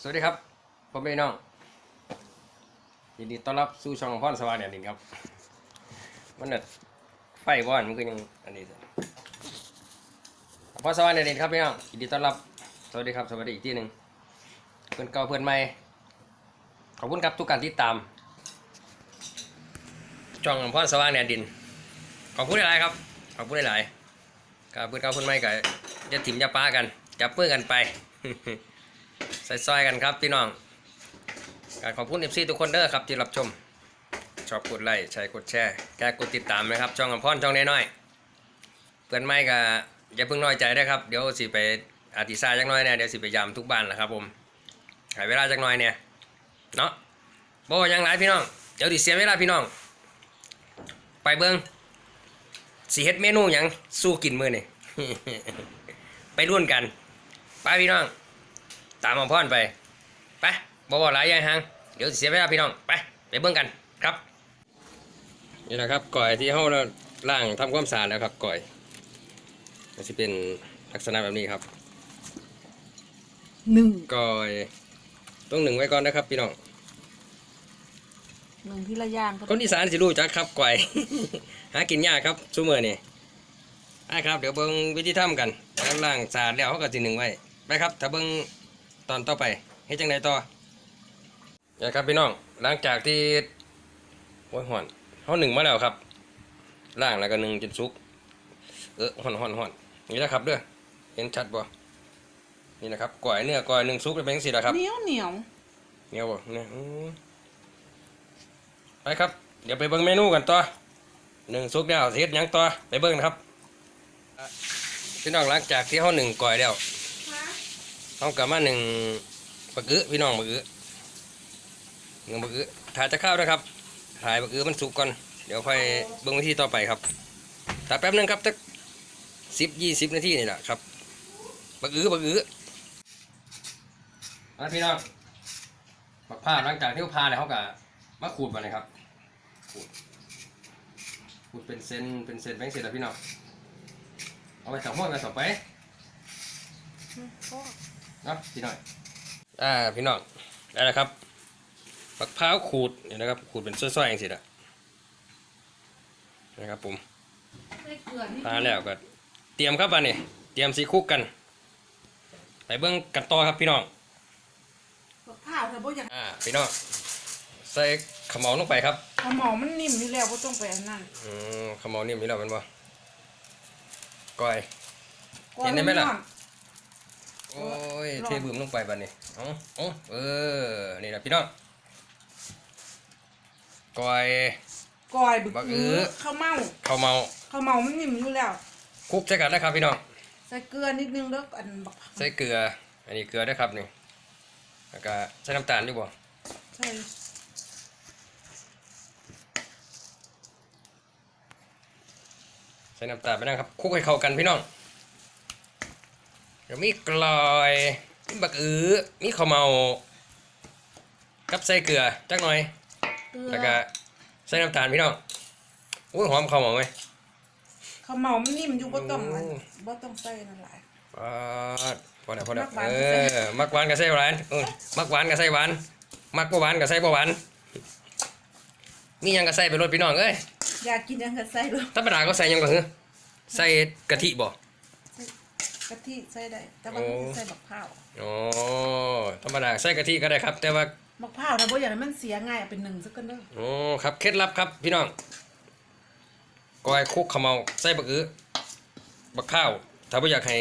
สวัสดีครับผมเป็นน้อง ยินดีต้อนรับสู่ช่องพรสว่างแดนดินครับ มันเน็ดไฟบ้อนมันก็ยังอันนี้สิพรสว่างแดนดินครับพี่น้อง ยินดีต้อนรับ สวัสดีครับ สวัสดีอีกที่หนึ่งเพื่อนเก่าเพื่อนใหม่ ขอบคุณครับทุกการติดตาม ช่องพรสว่างแดนดิน ขอบคุณหลายครับ ขอบคุณหลายกับเพื่อนเก่าเพื่อนใหม่กับจะถิ่มจะป้ากัน จับมือกันไป ซอยกันครับพี่น้องก็ขอบคุณเอฟซีทุกคนเด้อครับที่รับชม ชอบกดไลค์ใช้กดแชร์แกกดติดตามนะครับช่องอำพรช่องน้อยๆเพื่อนไม่ก็อย่าเพิ่งน้อยใจนะครับเดี๋ยวสิไปอาทิซาจักน้อยเนี่ยเดี๋ยวสิไปยามทุกบ้านนะครับผมหายเวลาจักน้อยเนี่ยเนาะโบยังหลายพี่น้องเดี๋ยวดิเสียเวลาพี่น้อง ไปเบิ่งสิเฮ็ดเมนูยังสู้กินมือนี่ไปรุ่นกัน ไปพี่น้อง ตามอำพรไป ไปบอกว่าหลายอยางหางเดี๋ยวเสียเวลาพี่น้อง ไป ไปเบิ่งกันครับ นี่นะครับก่อยที่เขาล่างทำความสะอาดแล้วครับก่อยมันจะเป็นลักษณะแบบนี้ครับหนึ่งก่อยต้องหนึ่งไว้ก่อนนะครับ พี่น้องหนึ่งที่ละย่างก็คนอีสานสิรู้จักครับก่อย หากินยากครับซูเมอร์นี่ไอ้ครับ เดี๋ยวเบิ่งวิธีทำกันแล้วล่างสะอาดแล้วเขาก็สิหนึ่งไว้ไปครับ ถ้าเบิ่งต อนต่อไปเฮ็ดจังไดต่อนี่ครับพี่น้องหลังจากที่โอ้ยห่อนเขาหนึ่งมาแล้วครับล่างแล้วก็หนึ่งจนสุกเออห่อนห่อนห่อนนี่แหละครับเด้อเห็นชัดบ่นี่นะครับก่อยเนื้อก่อยหนึ่งซุปเป็นจังซี่แหละครับเหนียวเหนียวเหนียวบ่เนี่ยอืมไปครับ เดี๋ยวไปเบิ่งเมนูกันต่อหนึ่งซุปแล้วสิเฮ็ดหยังต่อไปเบิ่งนะครับอะพี่น้องหลังจากที่เฮาหนึ่งก่อยแล้ว เฮากลับมาหนึ่งบักอื้อพี่น้องบักอื้อหนึ่งบักอื้อถ่ายจะเข้าวนะครับ ถ่ายบักอื้อมันสุกก่อน เดี๋ยวค่อยเบิ่งวิธีต่อไปครับถ่ายแป๊บหนึงครับสักสิบยี่สิบนาทีนี่แหละครับบักอื้อบักอื้อมาพี่น้องปักผ้าหลังจากที่เขาพาเนี่ยเขาก็มาขูดมาเลยครับ ขูด ขูดเป็นเส้นเป็นเส้นแบงเสร็จแล้วพี่น้อง เอาไปสับห้อยไปสับไปเนาะพี่น้อยอ่าพี่น้องได้แล้วครับปักพร้าวขูดเนี่ยนะครับขูดเป็นส้อยๆอย่างสิละนะครับผมใส่เกลือนิดพาแล้วก็เตรียมครับอันนี้เตรียมสีคุกกันไปเบิ้งกันต่อครับพี่น้องบักข้าวแต่บ่อยากอ่าพี่น้องใส่ขมเหลาลงไปครับเอาหมอมันนิ่มอยู่แล้วบ่ต้องไปอันนั้นอืมขมเหลานี่มีแล้วแมันบ่ก้อยก่อเห็นได้ไหมล่ะร้อน โอ้ยรอดเทบืมลงไปบัดนี้เอ๋อเออ นี่แหละพี่น้องก้อยก่อยบึกบักอื้อื้อ อข้าวเมาข้าวเมาข้าวเมามันนิ่มอยู่แล้วคลุกใส่กันนะครับพี่น้อง ใส่เกลือนิดนึงแล้วอันบักใส่เกลือ อันนี้เกลือด้วยครับนี่ แล้วก็ใส่น้ำตาลด้วยบ่ใส่ใส่น้ำตาลไปนะครับคลุกให้เข้ากันพี่น้อง เดี๋ยวมีกลอยมีบักอื้อมีข้าวเมา กับใส่เกลือจักหน่อย เกลือแล้วก็ใส่น้ำตาลพี่น้องอุ้ยหอมข้าวเมาไหมข้าวเมามันนิ่มอยู่บ่ต้องอันโอ้ บ่ต้องใส่นั่นหลาย ปาดพอแล้วพอแล้วมักหวาน เอก็ใส่อมักหวานกับใส่หวานเออมักหวานกับใส่หวาน มักบ่หวานกับใส่บ่หวาน มีหยังกับใส่ไปรถพี่น้องเอ้ยอยากกินหยังก็ใส่ด้วยธรรมดาก็ใส่หยังก็คือใส่กะทิบ่ กะทิใส่ได้ แต่ว่ามันสิใส่บักข้าวอ๋อธรรมดาใส่กะทิก็ได้ครับ แต่ว่าบักข้าวถ้าบ่อยากให้มันเสียง่ายเอาเป็นหนึ่งซะก่อนเด้อโอ้ครับเคล็ดลับครับ พี่น้องก้อยคลุกขาวเมาใส่บักอื้อบักข้าวถ้าบ่อยากให้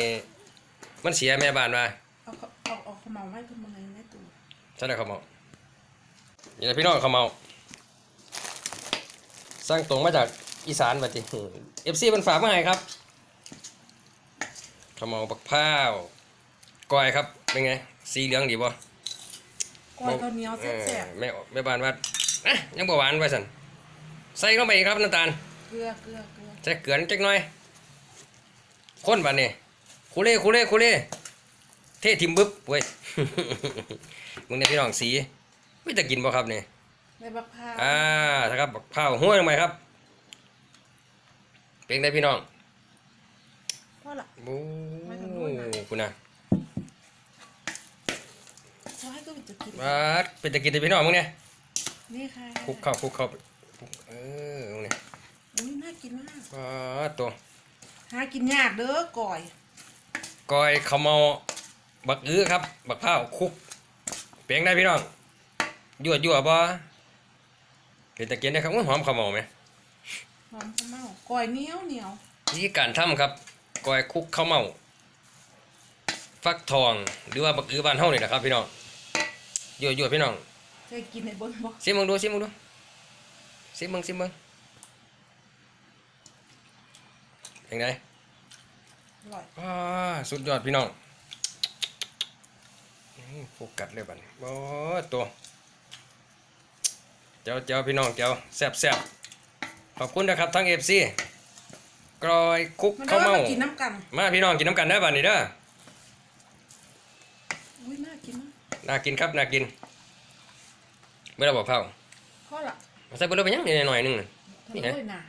มันเสียแม่บ้านว่าเอาข้าวเอาเอาข้าวเมาไว้เพิ่นบ่ให้ในตู้ใช่เลยข้าวเมานี่แหละพี่น้องข้าวเมาสร้างตรงมาจากอีสานบัดนี้เอฟซีมันฝากมาให้ครับ ข้าวเมาบักพร้าวก้อยครับ เป็นไง สีเหลืองดีบ่ก้อยข้าวเหนียวแซ่บเออแม่แม่บ้านว่าอะยังบ่หวานไว้สันใส่ลงไปอีกครับน้ำตาลๆเกลือเกลือเกลือใส่เกลือนิดจักหน่อยข้นบัดนี้คูเล่คูเล่คูเล่เททิมบึ๊บเว้ยมึงเนี่ยพี่น้องสีไม่จะกินบ่ครับนี่ในบักพร้าวอ่าถ้าครับบักข้าวห้วยลงไปครับ เป็นไงพี่น้องพ อละบูไม่ต้องนวดนะ คุณนะใช่ก็มันจะกินมาดเป็นตะกินแต่พี่น้องมึงเนี่ยนี่ค่ะคลุกเข้าคลุกเข้าคลุกเออมึงเนี่ยอุ้ยน่ากินมากมาดตัวหากินยากเด้อก่อย ก้อยขาวเมาบักอื้อครับ บักข้าวคลุกเปียงได้พี่น้องยั่วยั่วบ่เป็นตะกินได้ครับอื้อหอมขาวเมาไหมหอมข้าวเม่าก่อยเหนียวเหนียว วิธีการทำครับ ก้อยคลุกข้าวเมาฟักทองหรือว่าบักอื้อบ้านเฮานี่แหละครับพี่น้องยั่วยั่วพี่น้องเคยกินในเบิ้งบ่ซิมึงดูซิมึงดูซิมึงซิมึงยังไงอร่อยอ่าสุดยอดพี่น้องอืมโฟกัสเลยบัดนี้โอ้ตัวเจ้าเจ้าพี่น้องเจ้าแซ่บแซ่บขอบคุณนะครับทั้งเอฟซี กรอยคุกมันข้าวเด้อเมามากินน้ำกัน มาพี่น้องกินน้ำกันได้อบัดนี้เด้ออุ้ยน่ากินมากน่ากินครับน่ากินไม่ได้บอกเผาพ่อละใส่เบอร์ไปยังนิดหน่อยหนึงน่ะนี่ทำไงด้วยน่ะ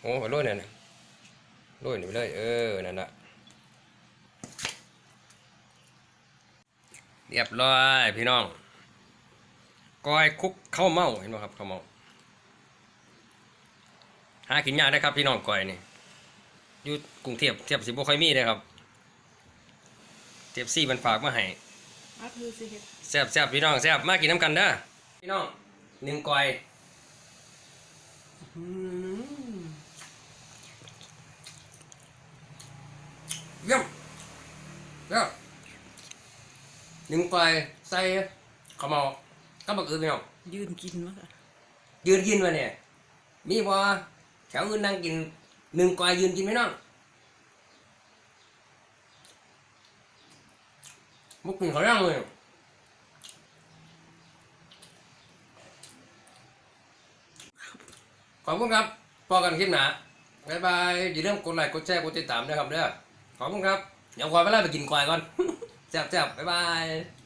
โอ้โรยเนี่ยนะโรยนี่ไปเลยเออนั่นละเรียบร้อยพี่น้องก้อยคุกข้าวเมาเห็นไหมครับข้าวเมาหากินยากได้ครับพี่น้องก้อยนี่ อยู่กรุงเทพเทียบสิบ่ค่อยมีเลยครับเทียบซี่มันฝากมาให้อัดดูสิเฮ็ดแซ่บแซ่บพี่น้องแซ่บมากินน้ำกันเด้อพี่น้องหนึ่งก้อยอืมเยี่ยมเยี่ยมหนึ่งก้อยใส่ข้าวเมาก็บักอื่นพี่น้อง ยืนกินมากอะยืนกินมาเนี่ย มีบ่แถวอื่นนั่งกิน หนึ่งกอยยืนกินไหมน้องมุกกินเขาย่างเลยขอบคุณครับพอกันคลิปหนาบ๊ายบายอย่าลืมกดไลค์กดแชร์กดติดตามด้วยครับเด้อขอบคุณครับเดี๋ยวก่อนเวลาไปกินควายก่อนแซ่บๆบ๊ายบาย